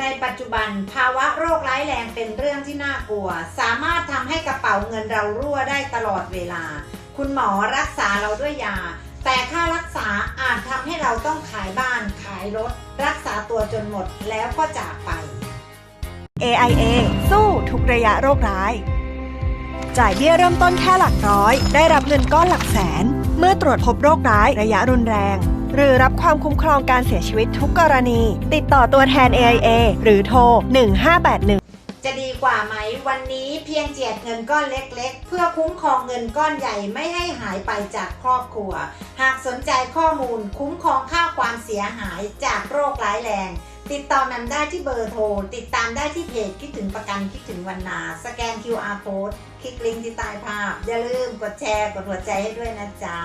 ในปัจจุบันภาวะโรคร้ายแรงเป็นเรื่องที่น่ากลัว สามารถทำให้กระเป๋าเงินเรารั่วได้ตลอดเวลา คุณหมอรักษาเราด้วยยา แต่ค่ารักษาอาจทำให้เราต้องขายบ้านขายรถ รักษาตัวจนหมดแล้วก็จากไป AIA สู้ทุกระยะโรคร้าย จ่ายเบี้ยเริ่มต้นแค่หลักร้อย ได้รับเงินก้อนหลักแสน เมื่อตรวจพบโรคร้ายระยะรุนแรง หรือรับความคุ้มครองการเสียชีวิตทุกกรณี ติดต่อตัวแทน AIA หรือโทร 1581จะดีกว่าไหมวันนี้เพียงเจียดเงินก้อนเล็ก ๆ เพื่อคุ้มครองเงินก้อนใหญ่ไม่ให้หายไปจากครอบครัว หากสนใจข้อมูลคุ้มครองค่าความเสียหายจากโรคร้ายแรง ติดต่อแมมได้ที่เบอร์โทร ติดตามได้ที่เพจคิดถึงประกันคิดถึงวันนา สแกน QR code คลิกลิงก์ที่ใต้ภาพ อย่าลืมกดแชร์กดหัวใจให้ด้วยนะจ๊ะ